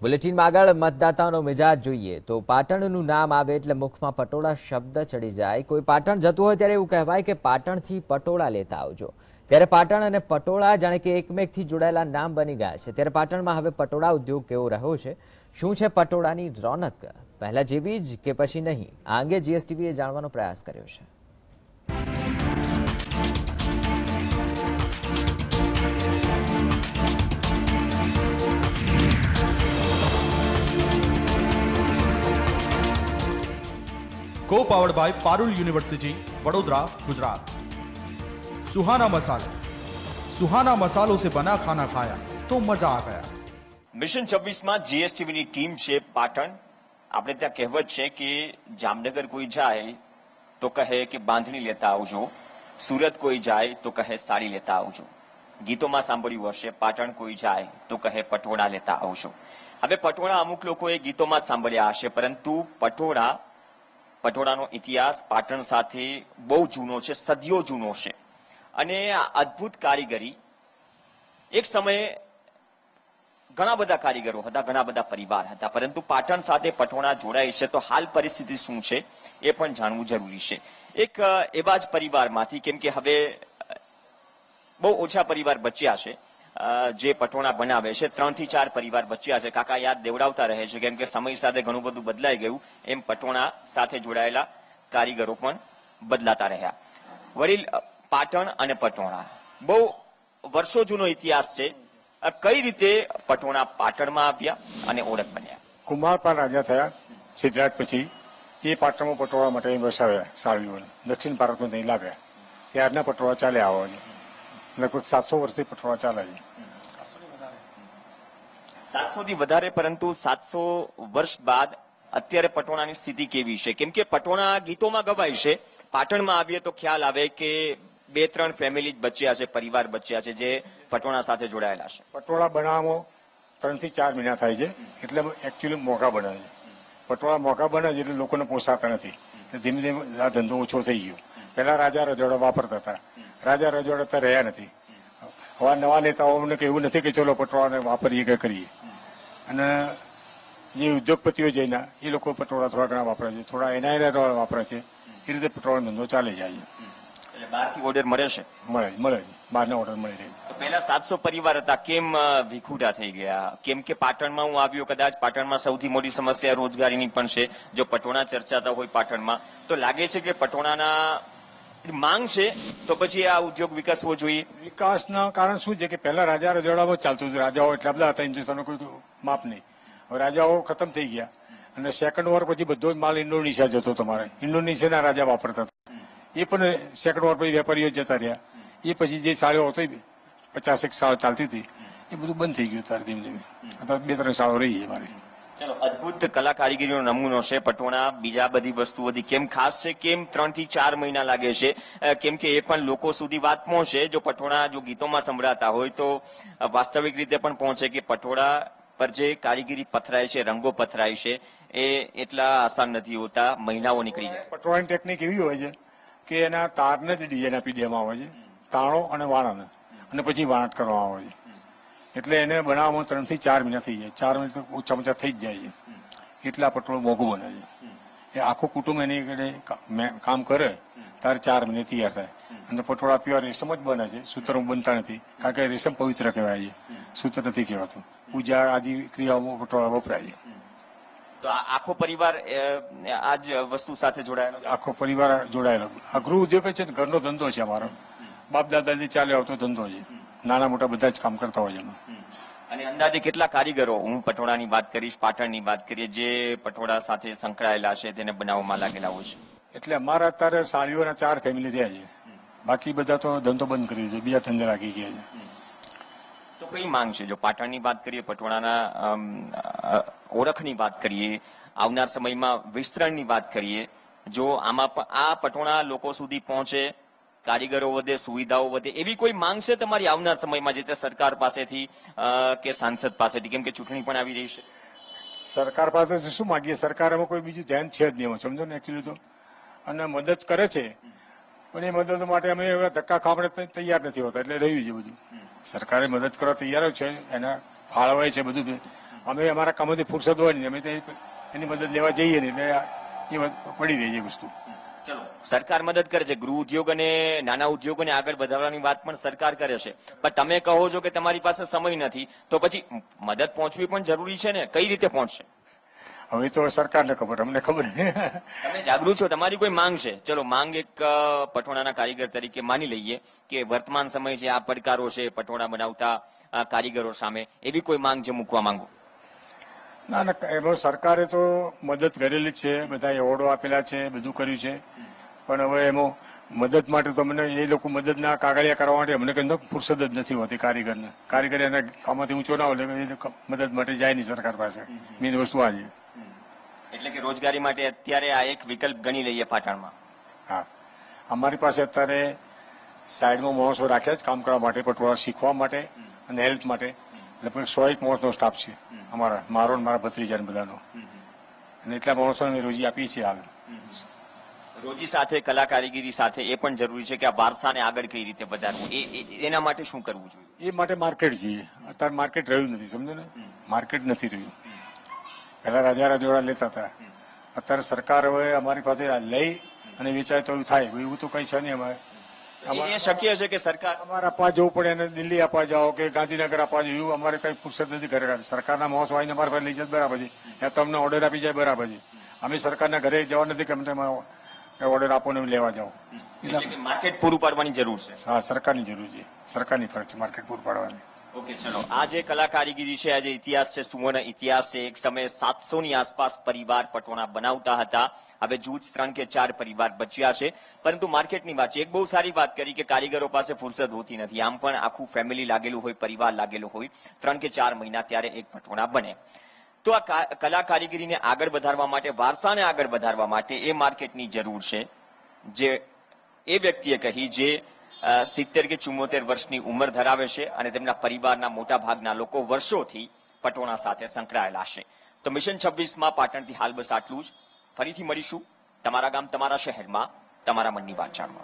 બુલેટિનમાં આગળ મતદાતાઓનો મિજાજ જોઈએ તો પાટણનું નામ આવે એટલે મુખમાં પટોળા શબ્દ ચડી જાય. કોઈ પાટણ જતું હોય ત્યારે એવું કહેવાય કે પાટણથી પટોળા લેતા આવજો. ત્યારે પાટણ અને પટોળા જાણે કે એકમેકથી જોડાયેલા નામ બની ગયા છે. ત્યારે પાટણમાં હવે પટોળા ઉદ્યોગ કેવો રહ્યો છે? શું છે પટોળાની રોનક? પહેલા જેવી જ કે પછી નહીં? આ અંગે જીએસટીવીએ જાણવાનો પ્રયાસ કર્યો છે. को powered by Parul university Vadodara Gujarat Suhana Masala Suhana मसालों से बना खाना खाया तो मजा आ गया મિશન છવ્વીસમાં જીએસટીવીની ટીમ છે પાટણ આપણે ત્યાં કહેવત છે કે જામનગર કોઈ જાય તો કહે કે બાંધણી લેતા આવજો સુરત કોઈ જાય તો કહે સાડી લેતા આવજો ગીતોમાં સાંભળ્યું હશે પાટણ કોઈ જાય તો કહે પટોળા લેતા આવજો હવે પટોળા અમુક લોકોએ ગીતોમાં જ સાંભળ્યા હશે પરંતુ પટોળા પટોળાનો ઇતિહાસ પાટણ સાથે બહુ જૂનો છે, સદીઓ જૂનો છે. અને આ અદ્ભુત કારીગરી એક સમયે ઘણા બધા કારીગરો હતા, ઘણા બધા પરિવાર હતા. પરંતુ પાટણ સાથે પટોળા જોડાય છે તો હાલ પરિસ્થિતિ શું છે એ પણ જાણવું જરૂરી છે. એક એવા જ પરિવારમાંથી, કેમ કે હવે બહુ ઓછા પરિવાર બચ્યા છે જે પટોળા બનાવે છે ત્રણથી ચાર પરિવાર બચ્યા છે કાકા યાદ દેવડાવતા રહે છે. કેમ કે સમય સાથે ઘણું બધું બદલાઈ ગયું. એમ પટોળા સાથે જોડાયેલા કારીગરો પણ બદલાતા રહ્યા. વડીલ પાટણ અને પટોળા. બહુ વર્ષો જૂનો ઇતિહાસ છે. કઈ રીતે પટોળા પાટણમાં આવ્યા અને ઓળખ બન્યા? કુમારપાલ રાજા થયા. સિદ્ધરાજ પછી એ પાટણમાં પટોળા માટે વસાવ્યા સાળવીઓને દક્ષિણ ભારતમાં નહીં લાવ્યા. ત્યારના પટોળા ચાલ્યા આવો છે લગભગ સાતસો વર્ષથી પટોળા ચાલે છે. સાતસો થી વધારે પરંતુ સાતસો વર્ષ બાદ અત્યારે પટોળાની સ્થિતિ કેવી છે? કેમ કે પટોળા ગીતોમાં ગવાય છે. પાટણમાં આવીએ તો ખ્યાલ આવે કે બે ત્રણ ફેમિલી જ બચ્યા છે પરિવાર બચ્યા છે જે પટોળા સાથે જોડાયેલા છે. પટોળા બનાવવામાં ત્રણથી ચાર મહિના થાય છે. એટલે એકચ્યુઅલી મોંઘા બને છે. પટોળા મોંઘા બને છે એટલે લોકોને પોસાતા નથી. ધીમે ધીમે આ ધંધો ઓછો થઈ ગયો. પહેલા રાજા રજોડા વાપરતા હતા. રાજા રજવાડા રહ્યા નથી. હવે નવા નેતાઓને અમને એવું નથી કે ચલો પટોળાને વાપરીએ કે કરીએ. અને જે ઉદ્યોગપતિઓ જઈને એ લોકો પટોળા થોડા ઘણા વાપરે છે. થોડા એના એના વાપરે છે. એ રીતે પટોળાનો ધંધો ચાલે જાય એટલે બહારથી ઓર્ડર મળે છે? મળે મળે બહારના ઓર્ડર મળી રહે પહેલા સાતસો પરિવાર હતા. કેમ વિખુટા થઈ ગયા? કેમ કે પાટણમાં હું આવ્યો કદાચ પાટણમાં સૌથી મોટી સમસ્યા રોજગારીની પણ છે. જો પટોળા ચર્ચાતા હોય પાટણમાં તો લાગે છે કે પટોળાના માંગ છે, તો પછી આ ઉદ્યોગ વિકસવો જોઈએ. વિકાસના કારણ શું છે કે પહેલા રાજા રજવાડામાં ચાલતું હતું. રાજાઓ એટલા બધા હતા, હિન્દુસ્તાનનો કોઈ માપ નહીં. હવે રાજાઓ ખતમ થઈ ગયા. અને સેકન્ડ વોર પછી બધો જ માલ ઇન્ડોનેશિયા જતો તમારે ઇન્ડોનેશિયાના રાજા વાપરતા હતા. એ પણ સેકન્ડ વોર પછી વેપારીઓ જતા રહ્યા. એ પછી જે શાળાઓ હતી પચાસેક શાળા ચાલતી હતી. એ બધું બંધ થઈ ગયું તારે ધીમે ધીમે. અત્યારે બે ત્રણ શાળાઓ રહી છે મારી. ચલો, અદ્ભુત કલા કારીગરીનો નમૂનો છે પટોણા બીજા બધી વસ્તુઓથી કેમ ખાસ છે? કેમ ત્રણથી ચાર મહિના લાગે છે? કેમ કે એ પણ લોકો સુધી વાત પહોંચે જો પટોણા જો ગીતોમાં સંભળાતા હોય તો વાસ્તવિક રીતે પણ પહોંચે કે પટોળા પર જે કારીગરી પથરાય છે, રંગો પથરાય છે, એ એટલા આસાન નથી હોતા. મહિનાઓ નીકળી જાય. પટોળાની ટેકનિક એવી હોય છે કે એના તારને જ ડિઝાઇન આપી દેવામાં આવે છે. તાણો અને વાણાને. અને પછી વાણટ કરવામાં આવે છે. એટલે એને બનાવવામાં ત્રણથી ચાર મહિના થઈ જાય. ચાર મહિના તો ઓછામાં ઓછા થઈ જ જાય છે. એટલે આ પટોળું મોંઘું બને છે. એ આખું કુટુંબ એની કામ કરે ત્યારે ચાર મહિને તૈયાર થાય. અને પટોળા પ્યોર રેશમ જ બને છે. સૂત્રો બનતા નથી. કારણ કે રેશમ પવિત્ર કહેવાય છે. સૂત્ર નથી કહેવાતું. પૂજા આદિ ક્રિયાઓમાં પટોળા વપરાય છે. તો આખો પરિવાર આ જ વસ્તુ સાથે જોડાયેલો આખો પરિવાર જોડાયેલો. આ ગૃહ ઉદ્યોગ છે ને? ઘરનો ધંધો છે અમારો. બાપ દાદાથી ચાલે આવતો ધંધો છે. નાના મોટા બધા જ કામ કરતા હોય છે એમાં અને અંદાજે કેટલા કારીગરો હું પટોળાની વાત કરીશ પાટણની વાત કરીએ જે પટોળા સાથે સંકળાયેલા છે તેને બનાવવામાં લાગેલા હોય છે? એટલે અમારા અત્યારે સાળીઓના ચાર ફેમિલી રહ્યા છે. બાકી બધા તો ધંધો બંધ કરી દીધો બીજા ધંધે લાગી ગયા છે. તો કઈ માંગ છે? જો પાટણની વાત કરીએ પટોળાના ઓળખની વાત કરીએ આવનાર સમયમાં વિસ્તરણની વાત કરીએ જો આમાં આ પટોળા લોકો સુધી પહોંચે કારીગરો વધે, સુવિધાઓ વધે, એવી કોઈ માંગ છે તમારી આવનાર સમયમાં જે તે સરકાર પાસેથી કે સાંસદ પાસેથી? કેમ કે ચૂંટણી પણ આવી રહી છે. સરકાર પાસે શું માગીએ? સરકાર એમાં કોઈ બીજું ધ્યાન છે જ નહીં સમજો ને એકચ્યુઅલી તો. અને મદદ કરે છે, પણ એ મદદ માટે અમે એવા ધક્કા ખાવા તૈયાર નથી હોતા, એટલે રહ્યું છે બધું. સરકારે મદદ કરવા તૈયાર છે, એના ફાળવાય છે બધું અમે અમારા કામોથી ફુરસદ હોય ને, અમે એની મદદ લેવા જઈએ ને એટલે એ પડી રહી છે વસ્તુ. ચલો. સરકાર મદદ કરે છે ગૃહ ઉદ્યોગ અને નાના ઉદ્યોગોને આગળ વધારવાની વાત પણ સરકાર કરે છે. પણ તમે કહો છો કે તમારી પાસે સમય નથી તો પછી મદદ પહોંચવી પણ જરૂરી છે ને? કઈ રીતે પહોંચશે? હવે તો સરકારને ખબર અમને ખબર. તમે જાગૃત છો તમારી કોઈ માંગ છે? ચલો માંગ એક પટોળાના કારીગર તરીકે માની લઈએ કે વર્તમાન સમય છે આ પડકારો છે પટોળા બનાવતા કારીગરો સામે. એવી કોઈ માંગ જે મૂકવા માંગો? ના ના એમાં સરકારે તો મદદ કરેલી જ છે બધા એવોર્ડો આપેલા છે બધું કર્યું છે. પણ હવે એમાં મદદ માટે તો મને એ લોકો મદદના કાગળિયા કરવા માટે અમને કંઈ ફુરસદ જ નથી હોતી કારીગરને. કારીગર એના કામમાંથી ઊંચો ના હોય એ મદદ માટે જાય નહીં સરકાર પાસે. મેન વસ્તુ આ છે. એટલે કે રોજગારી માટે અત્યારે આ એક વિકલ્પ ગણી લઈએ પાટણમાં. હા. અમારી પાસે અત્યારે સાઈડમાં માણસો રાખ્યા જ કામ કરવા માટે પટોળા શીખવા માટે અને હેલ્પ માટે. લગભગ સો એક માણસનો સ્ટાફ છે. અમારા મારો ને મારા ભત્રીજા બધાનો. અને એટલા માણસોને રોજી આપીએ છીએ હાલ. રોજી સાથે કલા કારીગરી સાથે એ પણ જરૂરી છે કે આ વારસાને આગળ કઈ રીતે વધારવું. એ એ- એના માટે શું કરવું જોઈએ? એ માટે માર્કેટ જોઈએ. અત્યારે માર્કેટ રહ્યું નથી સમજો ને? માર્કેટ નથી રહ્યું. પહેલા રાજા રાજોડા લેતા હતા. અત્યારે સરકાર હવે અમારી પાસે લઈ અને વેચાય તો થાય. એવું તો કઈ છે નહીં અમારે. એ- શક્ય છે કે સરકાર અમારે આપવા જવું પડે અને દિલ્હી આપવા જાઓ કે ગાંધીનગર આપવા જાવ એવું અમારે કઈ ફુરસદ નથી ઘરે સરકારના મોસ હોય અમારે પાસે લઈ જાય બરાબર છે. યા તો અમને ઓર્ડર આપી જાય બરાબર છે. અમે સરકારના ઘરે જવા નથી કે તમે ઓર્ડર આપો ને લેવા જાઓ. એટલે માર્કેટ પૂરું પાડવાની જરૂર છે. હા સરકારની જરૂર છે. સરકારની ફરજ છે માર્કેટ પૂરું પાડવાની. ઓકે, ચલો. આ જે કલા કારીગરી છે, આ જે ઇતિહાસ છે, સુવર્ણ ઇતિહાસ છે, એક સમયે સાતસો ની આસપાસ પરિવાર પટોળા બનાવતા હતા. હવે જૂજ ત્રણ કે ચાર પરિવાર બચ્યા છે. પરંતુ માર્કેટની વાત છે, એક બહુ સારી વાત કરી કે કારીગરો પાસે ફુરસદ હોતી નથી. આમ પણ આખું ફેમિલી લાગેલું હોય, પરિવાર લાગેલું હોય, ત્રણ કે ચાર મહિના ત્યારે એક પટોળા બને. તો આ કલા કારીગરીને આગળ વધારવા માટે, વારસાને આગળ વધારવા માટે એ માર્કેટની જરૂર છે. જે એ વ્યક્તિએ કહી, જે સિત્તેર કે ચુમ્મોતેર વર્ષની ઉંમર ધરાવે છે અને તેમના પરિવારના મોટા ભાગના લોકો વર્ષોથી પટોણા સાથે સંકળાયેલા છે. તો મિશન છવ્વીસમાં પાટણથી હાલ બસ આટલું જ. ફરીથી મળીશું. તમારા ગામ, તમારા શહેરમાં, તમારા મનની વાત જાણવા.